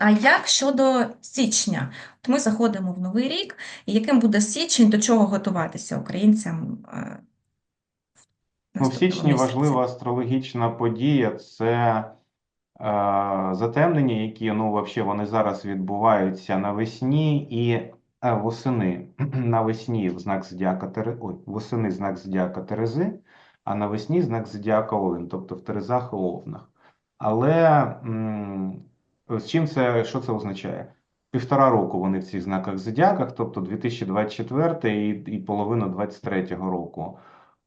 А як щодо січня? От ми заходимо в новий рік, і яким буде січень, до чого готуватися українцям? е, Ну, в січні місяці? важлива астрологічна подія це е, затемнення, які ну, вообще вони зараз відбуваються навесні і е, восени. Навесні в знак зодіака Тере... Ой, восени знак зодіака Терези, а навесні знак зодіака Овен, тобто в Терезах і Овнах. Але м, з чим це, що це означає? Півтора року вони в цих знаках зодіаках, тобто 2024 і, і половину 2023 року.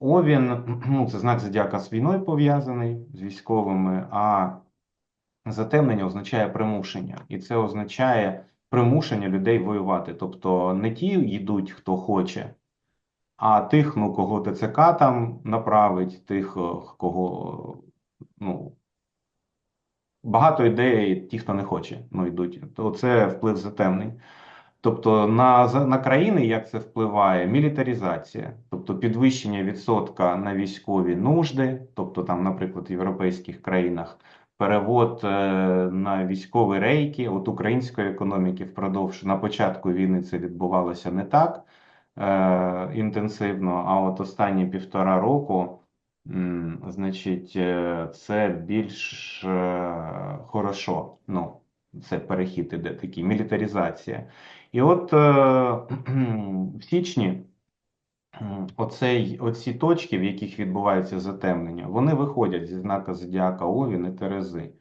Овін, ну, це знак зодіака з війною пов'язаний, з військовими, а затемнення означає примушення. І це означає примушення людей воювати. Тобто не ті йдуть, хто хоче, а тих, ну, кого ТЦК там направить, тих, кого, ну, багато ідей, ті, хто не хоче, ну, йдуть. То це вплив затемнень. Тобто на, на країни як це впливає? Мілітаризація, тобто підвищення відсотка на військові нужди, тобто там, наприклад, в європейських країнах перевод е, на військові рейки. От української економіки впродовж на початку війни це відбувалося не так е, інтенсивно, а от останні півтора року, значить, е, це більш е, хорошо. Ну, це перехід іде такий, мілітаризація. І от е, в січні оцей, оці точки, в яких відбувається затемнення, вони виходять зі знака Зодіака Овін і Терези.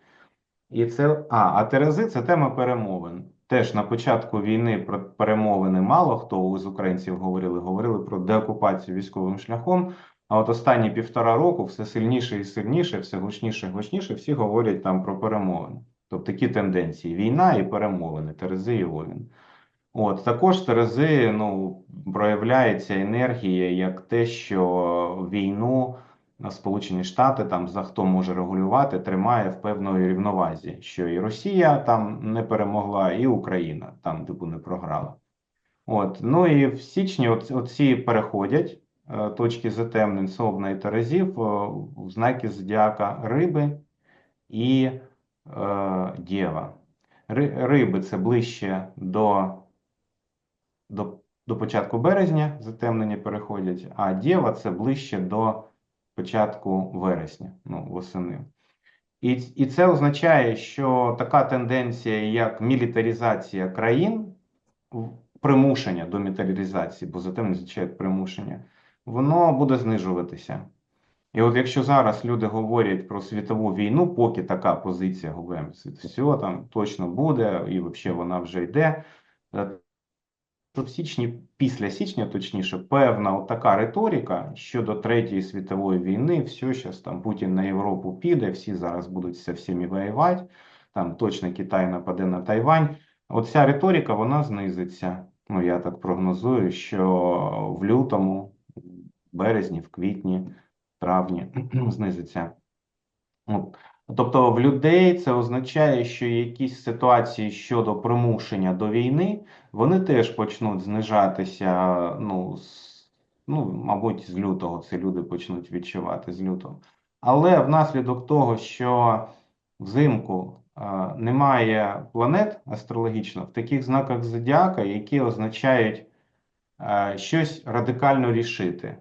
І це, а, а Терези це тема перемовин. Теж на початку війни про перемовини мало хто з українців говорили, говорили про деокупацію військовим шляхом. А от останні півтора року все сильніше і сильніше, все гучніше і гучніше, всі говорять там про перемовини. Тобто такі тенденції: війна і перемовини, Терези і Овін. От також Терези ну, проявляється енергія як те, що війну Сполучені Штати там за хто може регулювати, тримає в певної рівновазі, що і Росія там не перемогла, і Україна там типу не програла. От ну і в січні оц- оці переходять точки затемнень Совна і Терезів е, в знаки зодіака Риби і е, Дєва. Риби це ближче до до, до початку березня затемнення переходять, а Дєва це ближче до початку вересня, ну, восени. І, і це означає, що така тенденція, як мілітаризація країн, примушення до мілітаризації, бо затемнення означає примушення, воно буде знижуватися. І от якщо зараз люди говорять про світову війну, поки така позиція говоримо, все там точно буде, і взагалі вона вже йде. е, в січні, після січня, точніше, певна от така риторика щодо Третьої світової війни, все, зараз там Путін на Європу піде, всі зараз будуть зі всіми воювати, там точно Китай нападе на Тайвань. От ця риторика, вона знизиться. Ну, я так прогнозую, що в лютому, березні, в квітні, травні знизиться. От. Тобто в людей це означає, що якісь ситуації щодо примушення до війни, вони теж почнуть знижатися, ну, з, ну, мабуть, з лютого це люди почнуть відчувати з лютого. Але внаслідок того, що взимку е, немає планет астрологічно в таких знаках зодіака, які означають е, щось радикально рішити.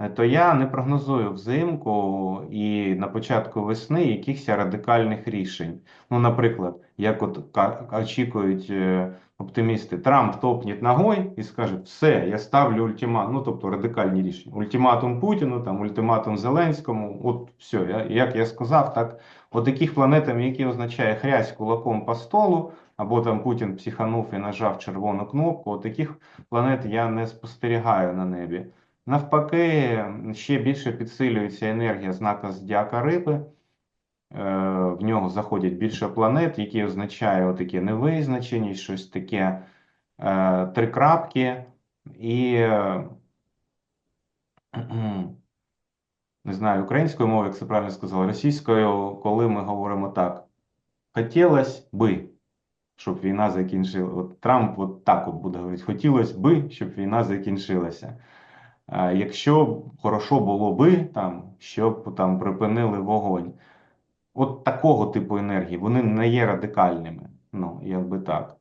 Е, То я не прогнозую взимку і на початку весни якихось радикальних рішень. Ну, наприклад, як от очікують е, оптимісти, Трамп топне ногою і скаже: все, я ставлю ультиматум, ну тобто радикальні рішення. Ультиматум Путіну, там ультиматум Зеленському. От все, я, як я сказав, так от таких планетам, які означає хрясь кулаком по столу, або там Путін психанув і нажав червону кнопку. Таких планет я не спостерігаю на небі. Навпаки, ще більше підсилюється енергія знака Зодіака Риби. Е, В нього заходять більше планет, які означає отаке невизначеність, щось таке е, три крапки. І е, не знаю, українською мовою, як це правильно сказав, російською, коли ми говоримо так, хотілося би, щоб війна закінчилася. Трамп от так от буде говорити, хотілося би, щоб війна закінчилася. Якщо хорошо було би там, щоб там припинили вогонь. От такого типу енергії, вони не є радикальними. Ну, якби так.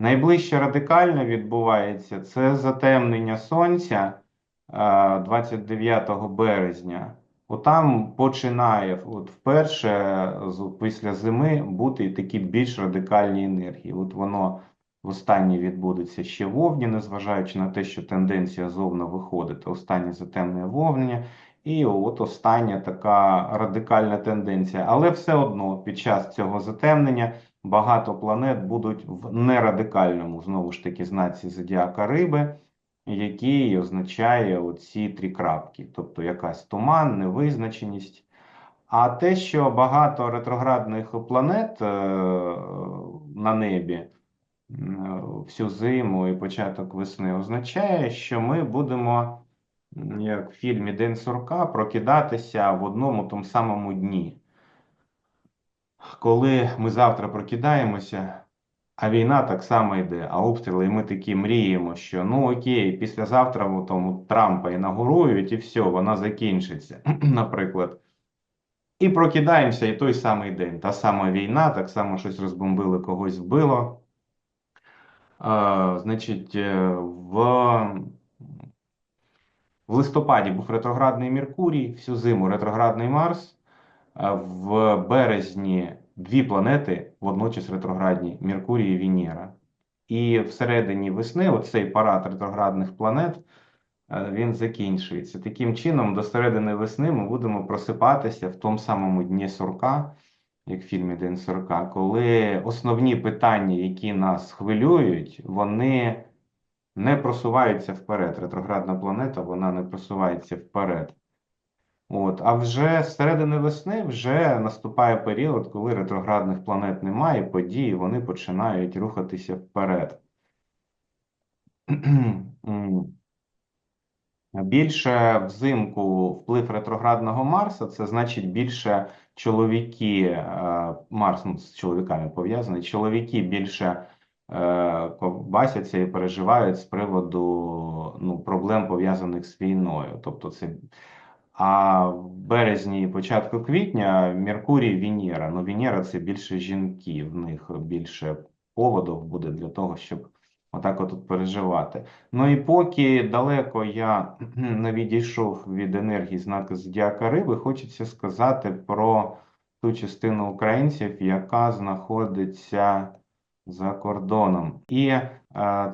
Найближче радикальне відбувається це затемнення сонця е, 29 березня. Отам починає от вперше після зими бути такі більш радикальні енергії. От воно востаннє відбудеться ще в Овні, незважаючи на те, що тенденція зовна виходити. Останнє затемнення вовнення. І от остання така радикальна тенденція. Але все одно під час цього затемнення багато планет будуть в нерадикальному, знову ж таки, знаці зодіака Риби, який означає оці три крапки, тобто якась туман, невизначеність. А те, що багато ретроградних планет е, на небі всю зиму і початок весни, означає, що ми будемо, як в фільмі День сурка, прокидатися в одному тому самому дні. Коли ми завтра прокидаємося, а війна так само йде, а обстріли, і ми такі мріємо, що ну окей, післязавтра тому Трампа інаугурують і все, вона закінчиться, наприклад. І прокидаємося, і той самий день. Та сама війна, так само щось розбомбили, когось вбило. Е, значить, е, в, в листопаді був ретроградний Меркурій, всю зиму ретроградний Марс. В березні дві планети водночас ретроградні Меркурій і Венера. І всередині весни оцей парад ретроградних планет е, він закінчується. Таким чином, до середини весни ми будемо просипатися в тому самому дні сурка, як в фільмі День сурка, коли основні питання, які нас хвилюють, вони не просуваються вперед. Ретроградна планета вона не просувається вперед. От, а вже з середини весни вже наступає період, коли ретроградних планет немає, події вони починають рухатися вперед. Більше взимку вплив ретроградного Марса, це значить більше чоловіки, е, Марс ну, з чоловіками пов'язаний, чоловіки більше е, ковбасяться і переживають з приводу ну, проблем пов'язаних з війною. Тобто це а в березні і початку квітня Меркурій, Венера. Ну, Венера це більше жінки, в них більше поводів буде для того, щоб отак от переживати. Ну і поки далеко я не відійшов від енергії знаку Зодіака Риби, хочеться сказати про ту частину українців, яка знаходиться за кордоном. І е,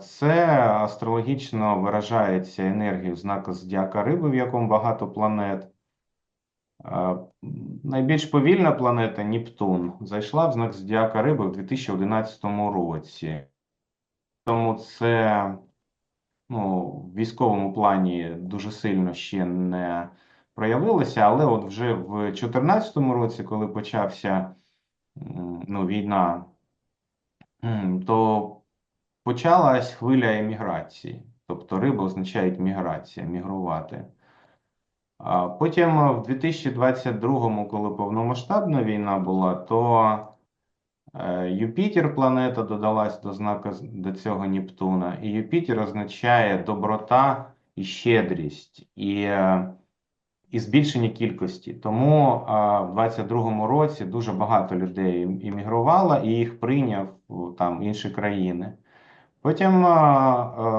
це астрологічно виражається енергією знаку Зодіака Риби, в якому багато планет. Е, Найбільш повільна планета Нептун зайшла в знак Зодіака Риби в 2011 році. Тому це ну, в військовому плані дуже сильно ще не проявилося, але от вже в 2014 році, коли почався ну, війна, то почалась хвиля еміграції. Тобто риба означає міграція, мігрувати. А потім в 2022, коли повномасштабна війна була, то Юпітер планета додалась до знака до цього Нептуна, і Юпітер означає доброта і щедрість, і, е, і збільшення кількості. Тому е, в 22-му році дуже багато людей іммігрувало, і їх прийняв там інші країни. Потім е, е,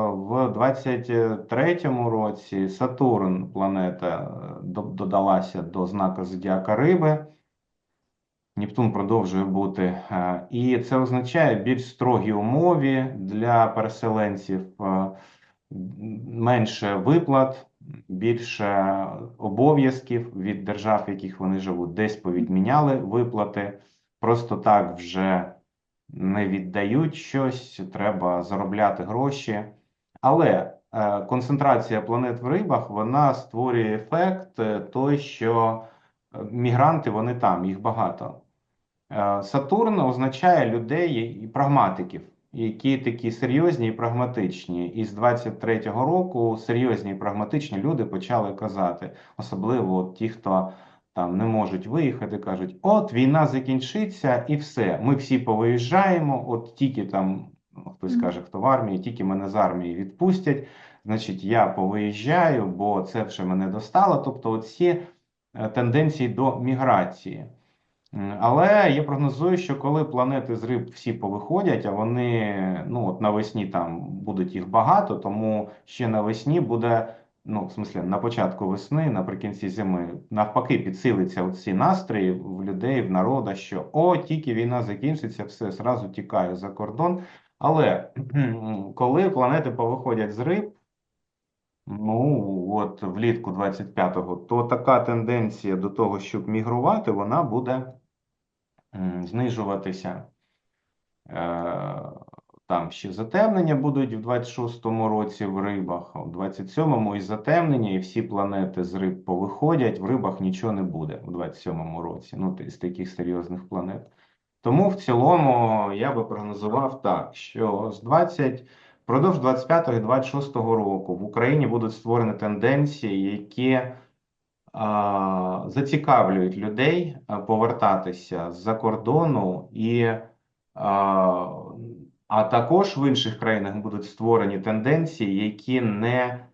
в 23-му році Сатурн, планета, е, додалася до знака Зодіака Риби. Нептун продовжує бути. е, І це означає більш строгі умови для переселенців, е, менше виплат, більше обов'язків від держав, в яких вони живуть. Десь повідміняли виплати, просто так вже не віддають щось, треба заробляти гроші. Але е, концентрація планет в рибах вона створює ефект той, що мігранти вони там, їх багато. Е, Сатурн означає людей і прагматиків, які такі серйозні і прагматичні. І з 23-го року серйозні і прагматичні люди почали казати, особливо от ті, хто там не можуть виїхати, кажуть: от війна закінчиться і все. Ми всі повиїжджаємо, от тільки там ну, хтось каже, хто в армії, тільки мене з армії відпустять. Значить, я повиїжджаю, бо це вже мене достало. Тобто, оці е, тенденції до міграції. Але я прогнозую, що коли планети з риб всі повиходять, а вони ну от навесні там будуть їх багато, тому ще навесні буде, ну в смислі, на початку весни, наприкінці зими, навпаки, підсилиться оці настрої в людей, в народа, що о, тільки війна закінчиться, все зразу тікаю за кордон. Але коли планети повиходять з риб. Ну, от влітку 25-го, то така тенденція до того, щоб мігрувати, вона буде знижуватися. Е, Там ще затемнення будуть в 26-му році в рибах, в 27-му і затемнення, і всі планети з риб повиходять, в рибах нічого не буде в 27-му році, ну, з таких серйозних планет. Тому в цілому я би прогнозував так, що з 20, впродовж 25 і 26 року в Україні будуть створені тенденції, які зацікавлюють людей повертатися з-за кордону, і, а, також в інших країнах будуть створені тенденції, які не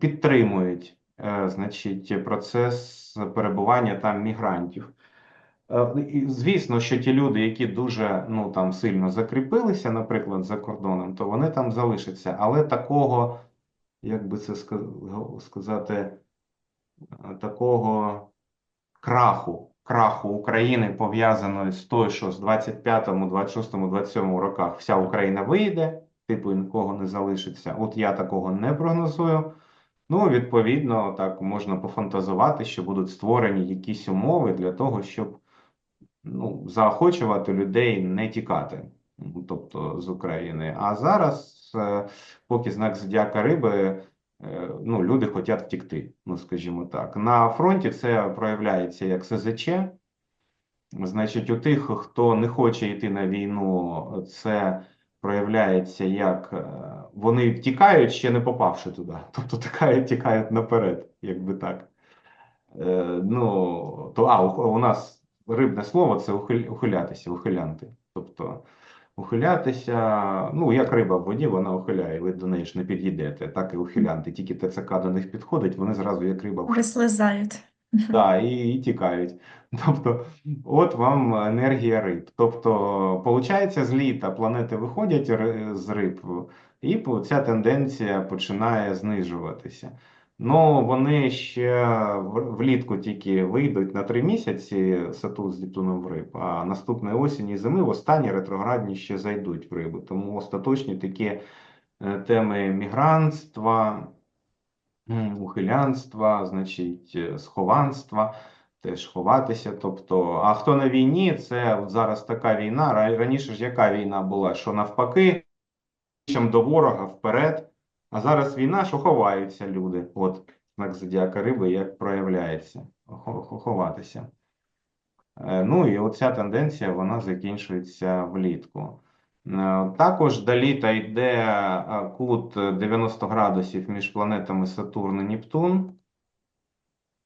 підтримують е, значить, процес перебування там мігрантів. Е, Звісно, що ті люди, які дуже ну там сильно закріпилися, наприклад, за кордоном, то вони там залишаться. Але такого, як би це сказати, е, такого краху, краху України пов'язаної з тою, що з 25-му, 26-му, 27-му роках вся Україна вийде, типу нікого не залишиться. От я такого не прогнозую. Ну, відповідно, так можна пофантазувати, що будуть створені якісь умови для того, щоб ну, заохочувати людей не тікати, тобто з України. А зараз, е, поки знак зодіака риби, ну, люди хочуть втікти, ну, скажімо так. На фронті це проявляється як СЗЧ. Значить, у тих, хто не хоче йти на війну, це проявляється як е, вони втікають, ще не попавши туди. Тобто тікають, тікають наперед, якби так. Е, ну, то, а, у, у нас рибне слово це ухилятися, ухилянти. Тобто ухилятися, ну, як риба в воді, вона ухиляє, ви до неї ж не підійдете. Так і ухилянти. Тільки ТЦК до них підходить, вони зразу як риба Вислизають. Так, і, і тікають. Тобто, от вам енергія риб. Тобто, получається, з літа планети виходять з риб, і ця тенденція починає знижуватися. Ну, вони ще влітку тільки вийдуть на три місяці Сатурн з Нептуном в риб, а наступної осені і зими в останні ретроградні ще зайдуть в рибу. Тому остаточні такі е, теми мігрантства. Ухилянства, значить, е, схованства, теж ховатися. Тобто, а хто на війні, це зараз така війна. Ра- Раніше ж яка війна була? Що навпаки, чим до ворога вперед. А зараз війна, що ховаються люди. От знак зодіака риби як проявляється. Хо- хо- Ховатися. Е, Ну і оця тенденція вона закінчується влітку. Е, Також до літа йде е, кут 90 градусів між планетами Сатурн і Нептун,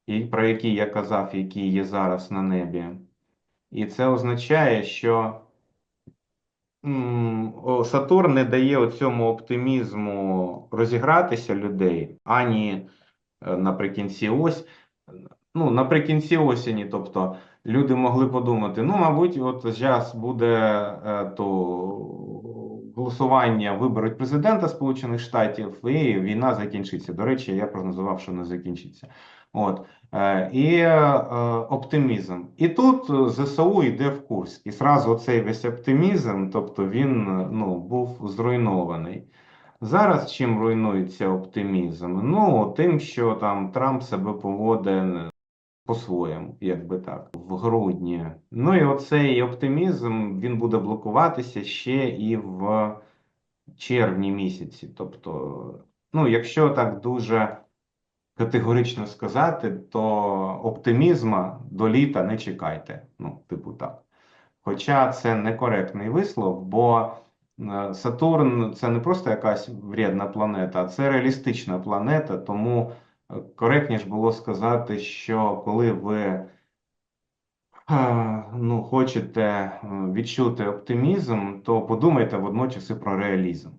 і про який я казав, який є зараз на небі. І це означає, що Сатурн не дає цьому оптимізму розігратися людей ані е, наприкінці ось, ну, наприкінці осені, тобто люди могли подумати, ну, мабуть, от зараз буде е, то голосування, виберуть президента Сполучених Штатів, і війна закінчиться. До речі, я прогнозував, що не закінчиться. От. Е, І е, оптимізм. І тут е, ЗСУ йде в Курськ. І зразу цей весь оптимізм, тобто він ну, був зруйнований. Зараз чим руйнується оптимізм? Ну, тим, що там Трамп себе поводить по-своєму, як би так, в грудні. Ну і оцей оптимізм він буде блокуватися ще і в червні місяці. Тобто, ну, якщо так дуже категорично сказати, то оптимізма до літа не чекайте. Ну, типу так. Хоча це некоректний вислов, бо е, Сатурн це не просто якась вредна планета, а це реалістична планета, тому коректніше було сказати, що коли ви ну, хочете е, відчути оптимізм, то подумайте водночас і про реалізм.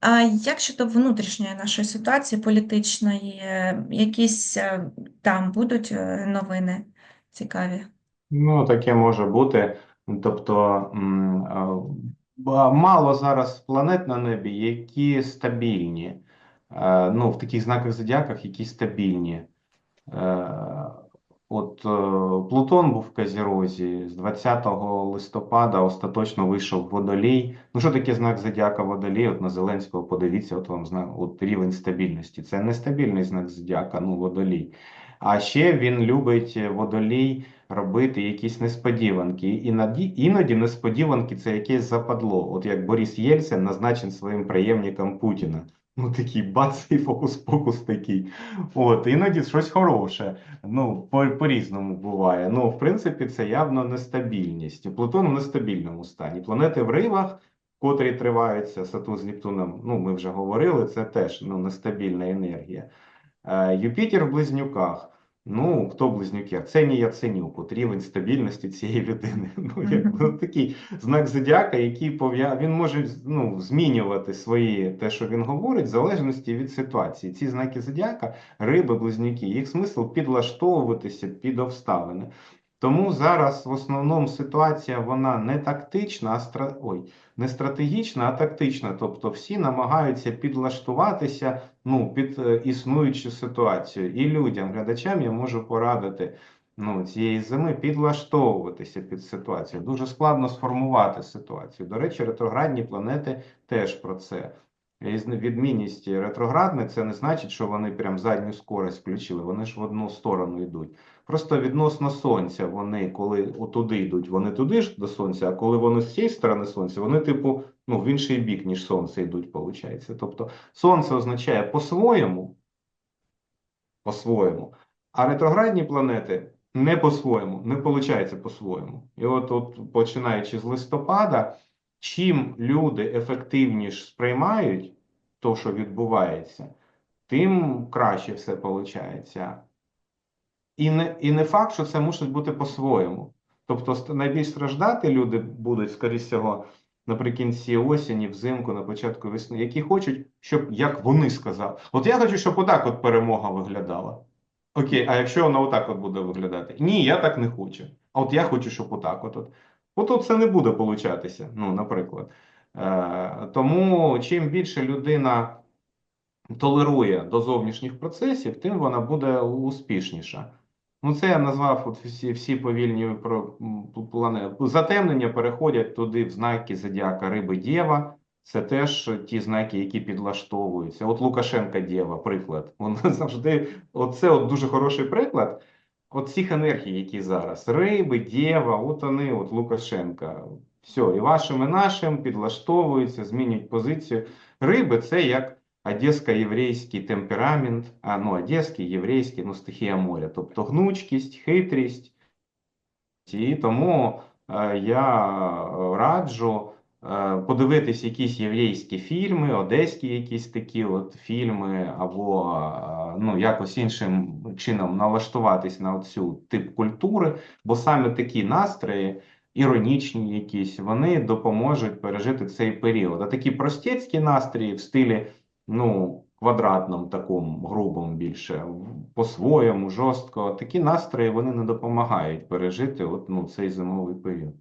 А як щодо внутрішньої нашої ситуації політичної, е, якісь е, там будуть новини цікаві? Ну, таке може бути. Тобто, мало зараз планет на небі, які стабільні. Е, Ну, в таких знаках зодіаках, які стабільні. Е, От е, Плутон був в Козірозі, з 20 листопада остаточно вийшов Водолій. Ну, що таке знак зодіака Водолій? От на Зеленського подивіться, от вам знак, от рівень стабільності. Це нестабільний знак зодіака, ну Водолій. А ще він любить Водолій робити якісь несподіванки. Іноді, іноді несподіванки це якесь западло. От як Борис Єльцин назначен своїм преємником Путіна. Ну такий бац і фокус-покус такий. От, іноді щось хороше. Ну, по, по-різному буває. Ну, в принципі, це явно нестабільність. Плутон в нестабільному стані. Планети в ривах, котрі триваються Сатурн з Нептуном, ну, ми вже говорили, це теж ну, нестабільна енергія. Е, Юпітер в близнюках. Ну, хто близнюки? Арсеній Яценюк, от рівень стабільності цієї людини. Ну, як ну, такий знак зодіака, який пов'я... він може ну, змінювати свої те, що він говорить, в залежності від ситуації. Ці знаки зодіака, риби, близнюки, їх смисл підлаштовуватися під обставини. Тому зараз в основному ситуація вона не тактична, а стра... Ой, не стратегічна, а тактична. Тобто всі намагаються підлаштуватися ну, під е, існуючу ситуацію. І людям, глядачам, я можу порадити ну, цієї зими підлаштовуватися під ситуацію. Дуже складно сформувати ситуацію. До речі, ретроградні планети теж про це. Відмінність ретроградних це не значить, що вони прям задню скорость включили. Вони ж в одну сторону йдуть. Просто відносно сонця, вони коли отуди йдуть, вони туди ж до сонця, а коли вони з цієї сторони сонця, вони, типу, ну, в інший бік, ніж сонце йдуть, виходить. Тобто сонце означає по-своєму, по-своєму, а ретроградні планети не по-своєму, не виходить по-своєму. І от, от починаючи з листопада, чим люди ефективніше сприймають то, що відбувається, тим краще все виходить. І не, і не факт, що це мусить бути по-своєму. Тобто найбільш страждати люди будуть, скоріш всього, наприкінці осені, взимку, на початку весни, які хочуть, щоб як вони сказали. От я хочу, щоб отак от перемога виглядала. Окей, а якщо вона отак от буде виглядати? Ні, я так не хочу. А от я хочу, щоб отак от. от. От от це не буде получатися, ну, наприклад. Е, тому чим більше людина толерує до зовнішніх процесів, тим вона буде успішніша. Ну, це я назвав от всі, всі повільні плани. Затемнення переходять туди в знаки зодіака Риби Дєва. Це теж ті знаки, які підлаштовуються. От Лукашенка Дєва, приклад. Він завжди, оце от дуже хороший приклад. От цих енергій, які зараз. Риби, Дєва, от вони, от Лукашенка. Все, і вашим, і нашим підлаштовуються, змінюють позицію. Риби це як одесько-єврейський темперамент, а ну, одеський, єврейський, ну, стихія моря, тобто гнучкість, хитрість. І тому е, я раджу е, подивитись якісь єврейські фільми, одеські якісь такі от фільми, або е, ну, якось іншим чином налаштуватись на цю тип культури, бо саме такі настрої, іронічні якісь, вони допоможуть пережити цей період. А такі простецькі настрої в стилі ну, квадратному, такому грубому більше, по-своєму, жорстко. Такі настрої вони не допомагають пережити от, ну, цей зимовий період.